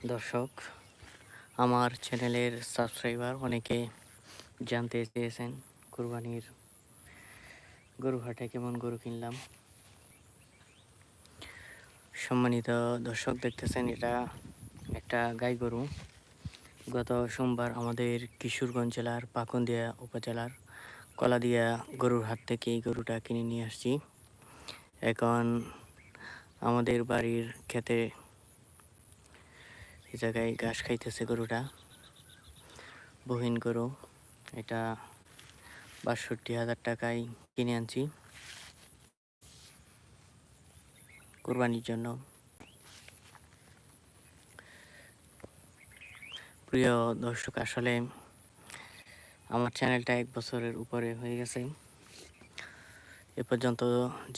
দর্শক, আমার চ্যানেলের সাবস্ক্রাইবার অনেকে জানতে চেয়েছেন কুরবানির গরু হাটে কেমন গরু কিনলাম। সম্মানিত দর্শক, দেখতেছেন এটা একটা গাই গরু। গত সোমবার আমাদের কিশোরগঞ্জ জেলার পাকুন্দিয়া উপজেলার কলাদিয়া গরুর হাট থেকে এই গরুটা কিনে নিয়ে আসছি। এখন আমাদের বাড়ির ক্ষেতে এই জায়গায় ঘাস খাইতেছে গরুটা। বহিন গরু, এটা বাষট্টি হাজার টাকায় কিনে আনছি। কোরবানির জন্য। প্রিয় দর্শক, আসলে আমার চ্যানেলটা এক বছরের উপরে হয়ে গেছে। এ পর্যন্ত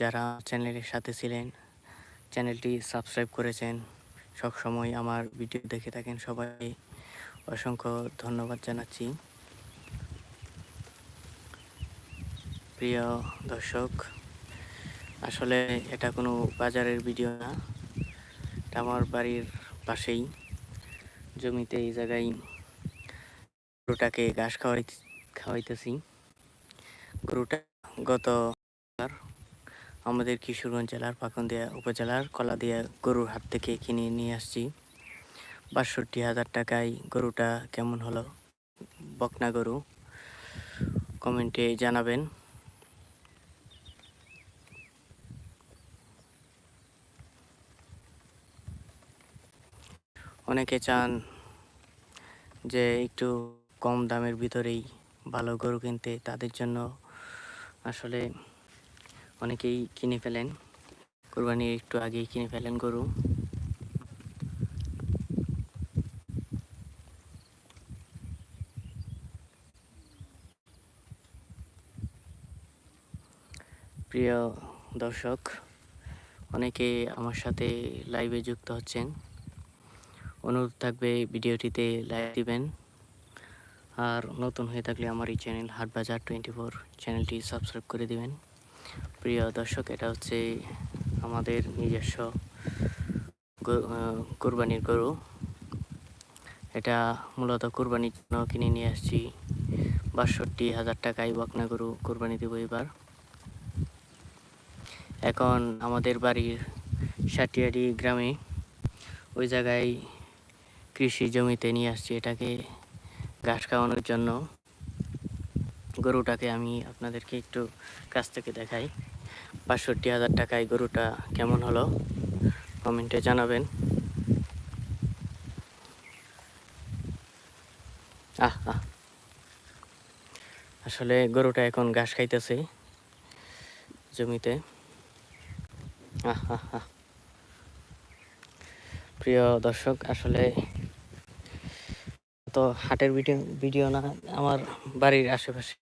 যারা চ্যানেলের সাথে ছিলেন, চ্যানেলটি সাবস্ক্রাইব করেছেন সব সময় আমার ভিডিও দেখে থাকেন সবাই। অসংখ্য ধন্যবাদ জানাচ্ছি। প্রিয় দর্শক, আসলে এটা কোনো বাজারের ভিডিও না। এটা আমার বাড়ির পাশেই। জমিতে এই জায়গায় গরুটাকে ঘাস খাওয়াই, খাওয়াইতেছি। গরুটা গত আমাদের কিশোরগঞ্জ জেলার পাকন্দিয়া উপজেলার কলাদিয়া গরুর হাট থেকে কিনে নিয়ে আসছি। বাষট্টি হাজার টাকায় গরুটা কেমন হলো? বকনা গরু। কমেন্টে জানাবেন। অনেকে চান যে একটু কম দামের ভিতরেই ভালো গরু কিনতে, তাদের জন্য আসলে অনেকেই কিনে ফেলেন। কোরবানির একটু আগেই কিনে ফেলেন গরু। প্রিয় দর্শক, অনেকে আমার সাথে লাইভে যুক্ত হচ্ছেন। অনুরোধ থাকবে ভিডিওটিতে লাইক দিবেন। আর নতুন হয়ে থাকলে আমার এই চ্যানেল হাটবাজার টোয়েন্টি ফোর চ্যানেলটি সাবস্ক্রাইব করে দিবেন। প্রিয় দর্শক, এটা হচ্ছে আমাদের নিজস্ব কোরবানির গরু। এটা মূলত কোরবানির জন্য কিনে নিয়ে আসছি। বাষট্টি হাজার টাকায় বকনা গরু কোরবানি দেবো এবার। এখন আমাদের বাড়ির সাটিয়ারি গ্রামে ওই জায়গায় কৃষি জমিতে নিয়ে আসছি এটাকে ঘাস খাওয়ানোর জন্য। গরুটাকে আমি আপনাদেরকে একটু কাছ থেকে দেখাই। বাষট্টি হাজার টাকায় গরুটা কেমন হলো? কমেন্টে জানাবেন। আহ আসলে গরুটা এখন ঘাস খাইতেছে জমিতে। আহ। প্রিয় দর্শক, আসলে তো হাটের ভিডিও ভিডিও না, আমার বাড়ির আশেপাশে।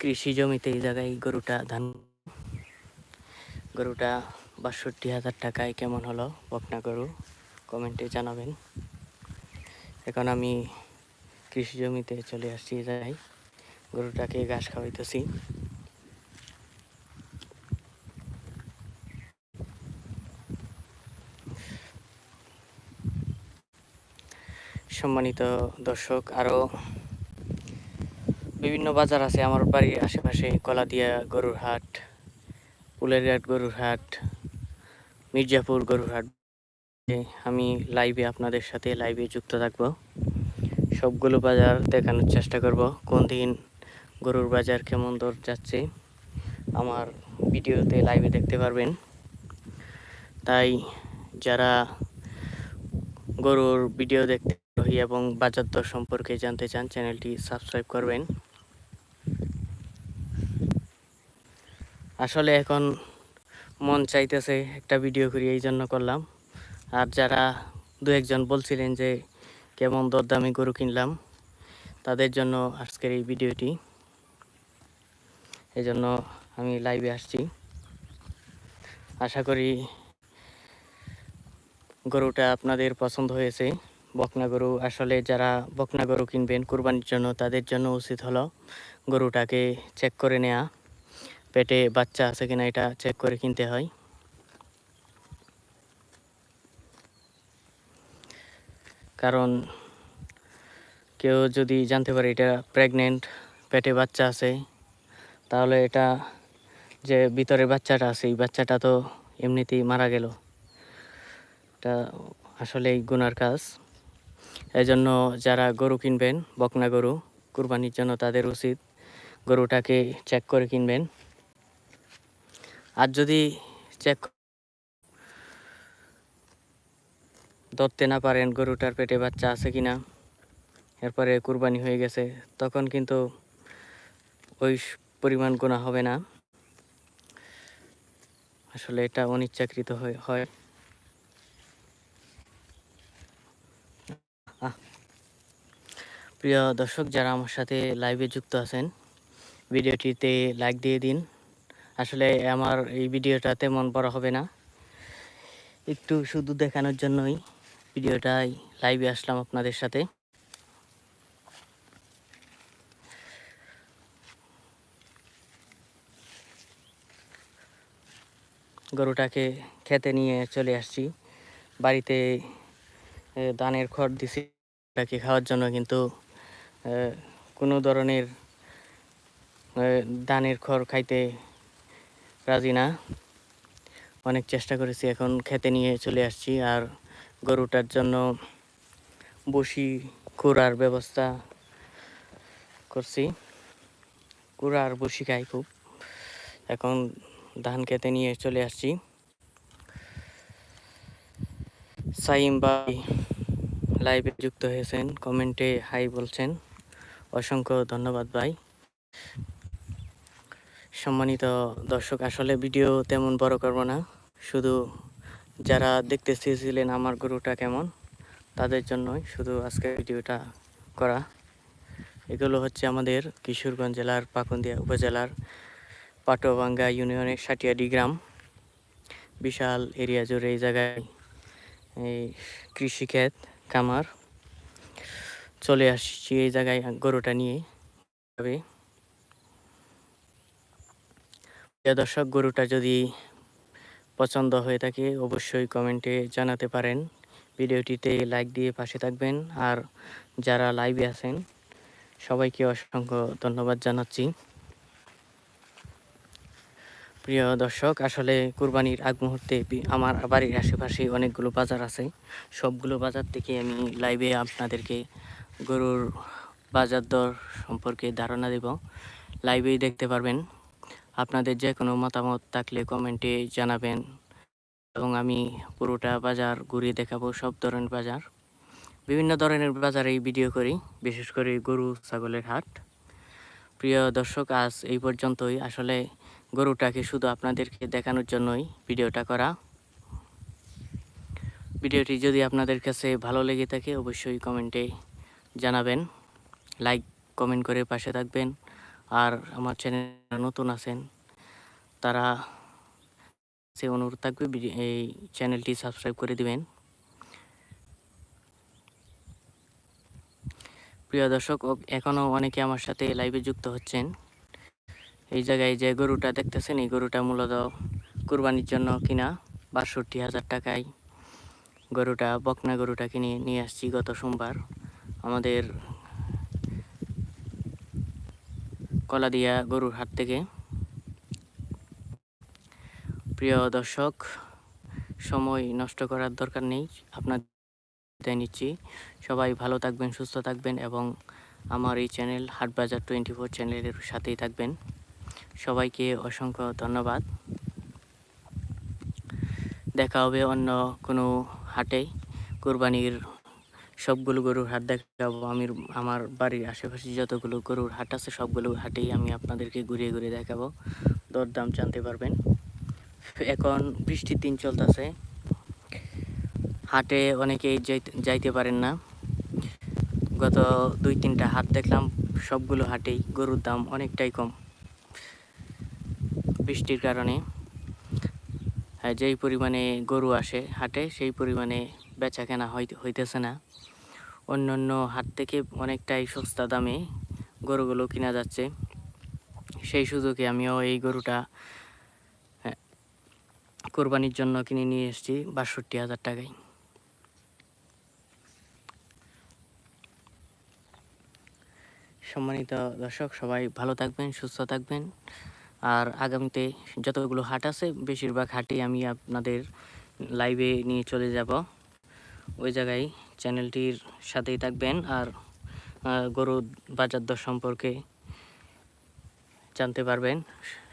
কৃষি জমিতে এই জায়গায় গরুটা, ধান, গরুটা বাষট্টি হাজার টাকায় কেমন হলো? বকনা গরু, কমেন্টে জানাবেন। এখন আমি কৃষি জমিতে চলে আসছি, যাই। গরুটাকে ঘাস খাওয়াইতেছি। সম্মানিত দর্শক আরও বিভিন্ন বাজার আছে আমার বাড়ির আশেপাশে, কলাদিয়া গরুর হাট পুলেরঘাট গরুর হাট, মির্জাপুর গরুর হাট। আমি লাইভে আপনাদের সাথে লাইভে যুক্ত থাকব। সবগুলো বাজার দেখানোর চেষ্টা করব, কোন দিন গরুর বাজার কেমন দর যাচ্ছে, আমার ভিডিওতে লাইভে দেখতে পারবেন। তাই যারা গরুর ভিডিও দেখতে এবং বাজার দর সম্পর্কে জানতে চান, চ্যানেলটি সাবস্ক্রাইব করবেন। আসলে এখন মন চাইতেছে একটা ভিডিও করি, এই জন্য করলাম। আর যারা দু একজন বলছিলেন যে কেমন দরদামি গরু কিনলাম, তাদের জন্য আজকের এই ভিডিওটি। এই জন্য আমি লাইভে আসছি। আশা করি গরুটা আপনাদের পছন্দ হয়েছে। বকনা গরু, আসলে যারা বকনা গরু কিনবেন কুরবানির জন্য, তাদের জন্য উচিত হলো গরুটাকে চেক করে নেওয়া পেটে বাচ্চা আছে কিনা এটা চেক করে কিনতে হয়। কারণ কেউ যদি জানতে পারে এটা প্রেগনেন্ট পেটে বাচ্চা আছে, তাহলে এটা যে ভিতরে বাচ্চাটা আছে, এই বাচ্চাটা তো এমনিতেই মারা গেল। এটা আসলে গুনার কাজ। এই জন্য যারা গরু কিনবেন, বকনা গরু কুরবানির জন্য তাদের উচিত গরুটাকে চেক করে কিনবেন। আর যদি চেক ধরতে না পারেন গরুটার পেটে বাচ্চা আছে কিনা, এরপরে কুরবানি হয়ে গেছে, তখন কিন্তু ওই পরিমাণ গোনা হবে না। আসলে এটা অনিচ্ছাকৃত হয়- হয় আহ। প্রিয় দর্শক যারা আমার সাথে লাইভে যুক্ত আছেন ভিডিওটিতে লাইক দিয়ে দিন। আসলে আমার এই ভিডিওটা তেমন বড় হবে না। একটু শুধু দেখানোর জন্যই ভিডিওটাই লাইভে আসলাম আপনাদের সাথে। গরুটাকে খেতে নিয়ে চলে আসছি। বাড়িতে এ, ধানের খড় দিছি। তাকে খাওয়ার জন্য কিন্তু কোনো ধরনের ধানের খড় খাইতে রাজি না। অনেক চেষ্টা করেছি এখন খেতে নিয়ে চলে আসছি আর গরুটার জন্য বসি কুড়ার ব্যবস্থা করছি। কুড়া আর বসি খাই খুব। এখন ধান খেতে নিয়ে চলে আসছি। সাইম ভাই লাইভে যুক্ত হয়েছেন, কমেন্টে হাই বলছেন। অসংখ্য ধন্যবাদ ভাই। সম্মানিত দর্শক, আসলে ভিডিও তেমন বড় করব না। শুধু যারা দেখতে চেয়েছিলেন আমার গরুটা কেমন, তাদের জন্যই শুধু আজকে ভিডিওটা করা। এগুলো হচ্ছে আমাদের কিশোরগঞ্জ জেলার পাকুন্দিয়া উপজেলার পাটোভাঙ্গা ইউনিয়নের সাটিয়াডি গ্রাম। বিশাল এরিয়া জুড়ে এই জায়গায় এই কৃষিক্ষেত কামার চলে আসছি এই জায়গায় গরুটা নিয়ে। তবে দর্শক, গরুটা যদি পছন্দ হয়ে থাকে, অবশ্যই কমেন্টে জানাতে পারেন। ভিডিওটিতে লাইক দিয়ে পাশে থাকবেন। আর যারা লাইভে আছেন, সবাইকে অসংখ্য ধন্যবাদ জানাচ্ছি। প্রিয় দর্শক, আসলে কুরবানির আগ মুহূর্তে আমার বাড়ির আশেপাশে অনেকগুলো বাজার আছে। সবগুলো বাজার থেকে আমি লাইভে আপনাদেরকে গরুর বাজার দর সম্পর্কে ধারণা দেব। লাইভেই দেখতে পারবেন। আপনাদের যে কোনো মতামত থাকলে কমেন্টে জানাবেন। এবং আমি পুরোটা বাজার ঘুরিয়ে দেখাবো, সব ধরনের বাজার। বিভিন্ন ধরনের বাজারেই ভিডিও করি, বিশেষ করে গরু, ছাগলের হাট। প্রিয় দর্শক, আজ এই পর্যন্তই। আসলে গরুটাকে শুধু আপনাদেরকে দেখানোর জন্যই ভিডিওটা করা। ভিডিওটি যদি আপনাদের কাছে ভালো লেগে থাকে, অবশ্যই কমেন্টে জানাবেন লাইক কমেন্ট করে পাশে থাকবেন। আর আমার চ্যানেল নতুন আছেন, তারা সে অনুরোধ থাকবে এই চ্যানেলটি সাবস্ক্রাইব করে দিবেন। প্রিয় দর্শক এখনও অনেকে আমার সাথে লাইভে যুক্ত হচ্ছেন। এই জায়গায় যে গরুটা দেখতেছেন, এই গরুটা মূলত কুরবানির জন্য কিনা বাষট্টি হাজার টাকায় গরুটা, বকনা গরুটা কিনে নিয়ে আসছি গত সোমবার। আমাদের কলাদিয়া গরুর হাট থেকে। প্রিয় দর্শক, সময় নষ্ট করার দরকার নেই আপনার নিচ্ছি। সবাই ভালো থাকবেন, সুস্থ থাকবেন এবং আমার এই চ্যানেল হাটবাজার টোয়েন্টি ফোর চ্যানেলের সাথেই থাকবেন। সবাইকে অসংখ্য ধন্যবাদ। দেখা হবে অন্য কোনো হাটে। কোরবানির সবগুলো গরুর হাট দেখাবো। আমি আমার বাড়ির আশেপাশে যতগুলো গরুর হাট আছে সবগুলো হাটেই আমি আপনাদেরকে ঘুরিয়ে ঘুরিয়ে দেখাবো। দরদাম জানতে পারবেন। এখন বৃষ্টির দিন চলতেছে। হাটে অনেকেই যাইতে- পারেন না। গত দুই তিনটা হাট দেখলাম সবগুলো হাটেই গরুর দাম অনেকটাই কম বৃষ্টির কারণে। হ্যাঁ, যেই পরিমাণে গরু আসে হাটে সেই পরিমাণে বেচা কেনা হইতে হইতেছে না। অন্য অন্য হাট থেকে অনেকটাই সস্তা দামে গরুগুলো কেনা যাচ্ছে। সেই সুযোগে আমিও এই গরুটা হ্যাঁ, কোরবানির জন্য কিনে নিয়ে এসেছি বাষট্টি হাজার টাকায়। সম্মানিত দর্শক, সবাই ভালো থাকবেন, সুস্থ থাকবেন। আর আগামীতে যতগুলো হাট আছে, বেশিরভাগ হাটে আমি আপনাদের লাইভে নিয়ে চলে যাব। ওই জায়গায় চ্যানেলটির সাথেই থাকবেন আর গরু বাজার দর সম্পর্কে জানতে পারবেন।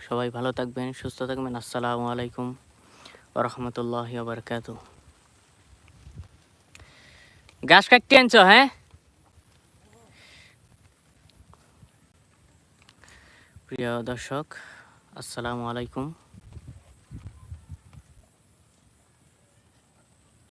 সবাই ভালো থাকবেন, সুস্থ থাকবেন। আসসালামু আলাইকুম রহমতুল্লাহ বারকাত ঘাস কাটতে আনছো হ্যাঁ? প্রিয় দর্শক, আসসালামু আলাইকুম।